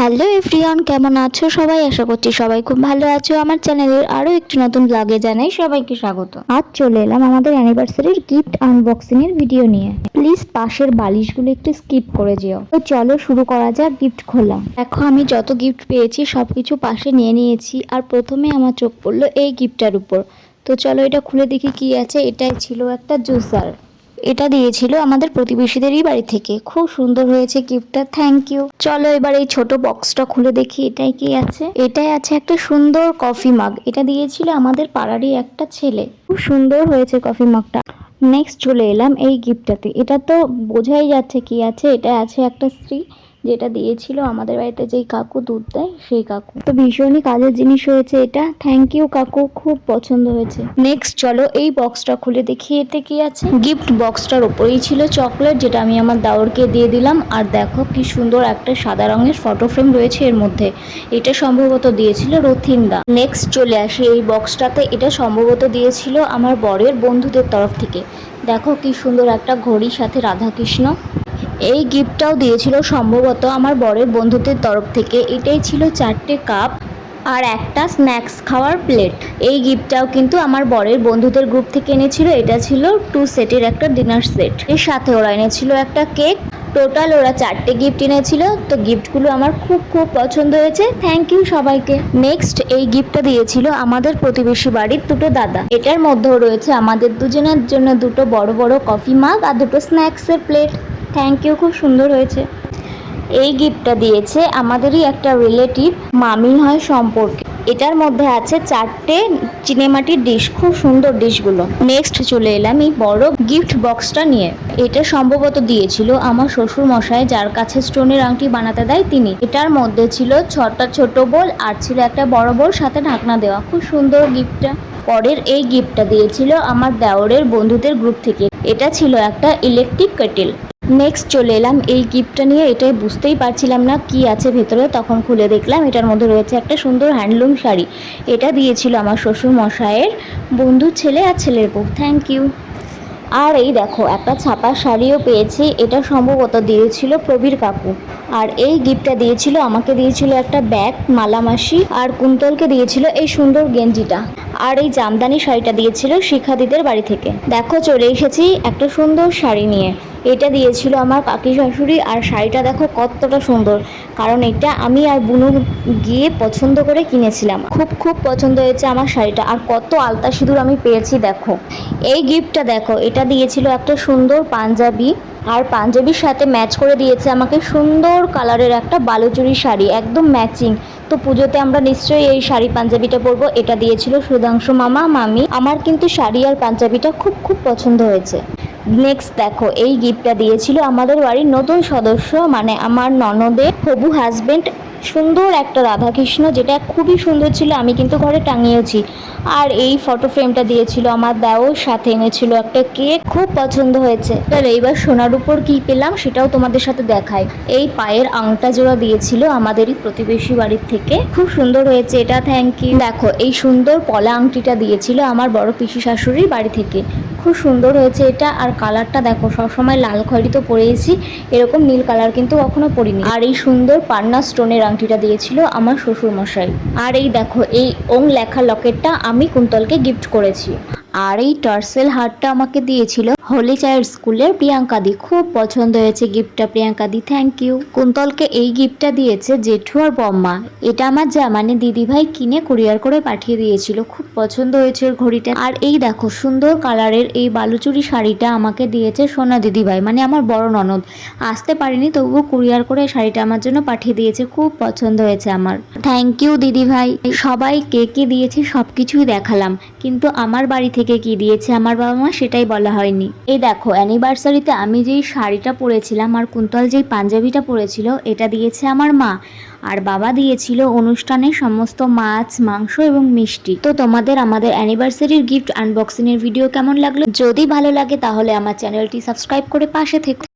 Hello everyone, কেমন আছো সবাই? আশা করছি সবাই খুব ভালো আছো। আমার চ্যানেলের আরও একটি নতুন ব্লগে জানাই সবাইকে স্বাগত। আজ চলে এলাম আমাদের অ্যানিভার্সারির গিফট আনবক্সিং এর ভিডিও নিয়ে। প্লিজ পাশের বালিশগুলো একটু স্কিপ করে যেও। তো চলো শুরু করা যাক গিফট খোলা। দেখো, আমি যত গিফট পেয়েছি সবকিছু পাশে নিয়ে নিয়েছি আর প্রথমে আমার চোখ পড়ল এই গিফটটার উপর। তো চলো এটা খুলে দেখি কি আছে। এটাই ছিল একটা জুসার। এটা দিয়েছিল আমাদের প্রতিবেশীদেরই বাড়ি থেকে। খুব সুন্দর হয়েছে গিফটটা থ্যাংক ইউ চলো এবার এই ছোট বক্সটা খুলে দেখি এটাই কি আছে? এটাই আছে একটা সুন্দর কফি মাগ এটা দিয়েছিল আমাদের পাড়ারই একটা ছেলে। খুব সুন্দর হয়েছে কফি মাগটা নেক্সট চলে এলাম এই গিফটটাতে। এটা তো বোঝাই যাচ্ছে কি আছে। এটা আছে একটা স্ত্রী। যেটা দিয়েছিল আমাদের বাড়িতে যেই কাকু দুধ দেয়, সেই কাকু। তো ভীষণই কাজের জিনিস হয়েছে এটা। থ্যাংক ইউ কাকু, খুব পছন্দ হয়েছে। নেক্সট চলো, এই বক্সটা খুলে দেখি, এতে কি আছে? গিফট বক্সটার উপরেই ছিল চকলেট যেটা আমি আমার দাওরকে দিয়ে দিলাম। আর দেখো কি সুন্দর একটা সাদা রঙের ফটো ফ্রেম রয়েছে এর মধ্যে। এটা সম্ভবত দিয়েছিল রথিন্দা। নেক্সট চলে আসি এই বক্সটাতে এটা সম্ভবত দিয়েছিল আমার বরের বন্ধুদের তরফ থেকে। দেখো কি সুন্দর একটা ঘড়ির সাথে রাধাকৃষ্ণ। এই গিফটটাও দিয়েছিল সম্ভবত আমার বরের বন্ধুদের তরফ থেকে। এটাই ছিল চারটে কাপ আর একটা স্ন্যাক্স খাওয়ার প্লেট। এই গিফটটাও কিন্তু আমার বরের বন্ধুদের গ্রুপ থেকে এনেছিল। এটা ছিল টু সেটের একটা ডিনার সেট। এর সাথে ওরা এনেছিল একটা কেক। টোটাল ওরা চারটে গিফট এনেছিল। তো গিফটগুলো আমার খুব খুব পছন্দ হয়েছে। থ্যাংক ইউ সবাইকে। নেক্সট এই গিফটটা দিয়েছিল আমাদের প্রতিবেশী বাড়ির দুটো দাদা। এটার মধ্যেও রয়েছে আমাদের দুজনের জন্য দুটো বড় বড় কফি মাগ আর দুটো স্ন্যাক্সের প্লেট। থ্যাংক ইউ খুব সুন্দর হয়েছে। এই গিফটটা দিয়েছে আমাদেরই একটা রিলেটিভ মামি হয় সম্পর্কে। এটার মধ্যে আছে চারটে চিনেমাটির ডিশ খুব সুন্দর ডিশগুলো নেক্সট চলে এলাম এই বড় গিফট বক্সটা নিয়ে। এটা সম্ভবত দিয়েছিল আমার শ্বশুর মশাই যার কাছে স্টোনের আংটি বানাতে দেয় তিনি। এটার মধ্যে ছিল ছটা ছোট বোল আর ছিল একটা বড় বোল, সাথে ঢাকনা দেওয়া। খুব সুন্দর গিফটটা পরের এই গিফটটা দিয়েছিল আমার দেওরের বন্ধুদের গ্রুপ থেকে। এটা ছিল একটা ইলেকট্রিক কেটেল নেক্সট চলে এলাম। এই গিফটটা নিয়ে এটাই বুঝতেই পারছিলাম না কি আছে ভেতরে। তখন খুলে দেখলাম, এটার মধ্যে রয়েছে একটা সুন্দর হ্যান্ডলুম শাড়ি। এটা দিয়েছিল আমার শ্বশুর মশাইয়ের বন্ধুর ছেলে আর ছেলের বউ। থ্যাংক ইউ আর এই দেখো, একটা ছাপা শাড়িও পেয়েছি। এটা সম্ভবত দিয়েছিল প্রবীর কাকু। আর এই গিফটটা দিয়েছিল, আমাকে দিয়েছিল একটা ব্যাগ, মালামাসি আর কুন্তলকে দিয়েছিল এই সুন্দর গেঞ্জিটা। আর এই জামদানি শাড়িটা দিয়েছিল শিখাদিদের বাড়ি থেকে। দেখো, চলে এসেছি একটা সুন্দর শাড়ি নিয়ে। এটা দিয়েছিল আমার কাকি শাশুড়ি আর শাড়িটা দেখো কতটা সুন্দর। কারণ এটা আমি আর বুনু গিয়ে পছন্দ করে কিনেছিলাম। খুব খুব পছন্দ হয়েছে আমার শাড়িটা আর কত আলতা সিঁদুর আমি পেয়েছি দেখো। এই গিফটটা দেখো, এটা দিয়েছিল একটা সুন্দর পাঞ্জাবি আর পাঞ্জাবির সাথে ম্যাচ করে দিয়েছে আমাকে সুন্দর কালারের একটা বালুচুরি শাড়ি, একদম ম্যাচিং। তো পুজোতে আমরা নিশ্চয়ই এই শাড়ি পাঞ্জাবিটা পরবো, এটা দিয়েছিল সুধাংশু মামা, মামি। আমার কিন্তু শাড়ি আর পাঞ্জাবিটা খুব খুব পছন্দ হয়েছে। নেক্সট দেখো এই গিফটটা দিয়েছিল আমাদের বাড়ির নতুন সদস্য মানে আমার ননদের হবু হাজবেন্ড সুন্দর একটা রাধাকৃষ্ণ, যেটা খুবই সুন্দর ছিল, আমি কিন্তু ঘরে টাঙিয়েছি। আর এই ফটো ফ্রেমটা দিয়েছিল আমার দেওর সাথে এনেছিল একটা কেক খুব পছন্দ হয়েছে। আর এইবার সোনার উপর কি পেলাম, সেটাও তোমাদের সাথে দেখায় এই পায়ের আংটা জোড়া দিয়েছিল আমাদেরই প্রতিবেশী বাড়ির থেকে। খুব সুন্দর হয়েছে এটা থ্যাংক ইউ দেখো, এই সুন্দর পলা আংটিটা দিয়েছিল আমার বড় পিসি শাশুড়ির বাড়ি থেকে। খুব সুন্দর হয়েছে এটা, আর কালারটা দেখো, সবসময় লাল খয়েরি তো পরেছি এরকম নীল কালার কিন্তু কখনো পরিনি। আর এই সুন্দর পান্না স্টোনের আংটিটা দিয়েছিল আমার শ্বশুরমশাই। আর এই দেখো, এই ওং লেখা লকেটটা আমি কুন্তলকে গিফট করেছি। আর এই টার্সেল হারটা আমাকে দিয়েছিল হোলি চাইল্ড স্কুলের প্রিয়াঙ্কা দি খুব পছন্দ হয়েছে গিফটটা। প্রিয়াঙ্কা দি থ্যাংক ইউ কুন্তলকে এই গিফটটা দিয়েছে জেঠু আর বম্মা। এটা আমার জামানে দিদিভাই কিনে কুরিয়ার করে পাঠিয়ে দিয়েছিল। খুব পছন্দ হয়েছে ওর ঘড়িটা। আর এই দেখো, সুন্দর কালারের এই বালুচুরি শাড়িটা আমাকে দিয়েছে সোনা দিদিভাই মানে আমার বড় ননদ। আসতে পারিনি, তবুও কুরিয়ার করে শাড়িটা আমার জন্য পাঠিয়ে দিয়েছে। খুব পছন্দ হয়েছে আমার। থ্যাংক ইউ দিদিভাই। সবাই কে কে দিয়েছে সব কিছুই দেখালাম। কিন্তু আমার বাড়ি থেকে কি দিয়েছে আমার বাবা মা সেটাই বলা হয়নি। এই দেখো অ্যানিভার্সারিতে আমি যেই শাড়িটা পরেছিলাম আর কুন্তল যেই পাঞ্জাবিটা পরেছিল, এটা দিয়েছে আমার মা। আর বাবা দিয়েছিল অনুষ্ঠানে সমস্ত মাছ, মাংস এবং মিষ্টি। তো তোমাদের আমাদের অ্যানিভার্সারির গিফট আনবক্সিংয়ের ভিডিও কেমন লাগল? যদি ভালো লাগে তাহলে আমার চ্যানেলটি সাবস্ক্রাইব করে পাশে থেকো।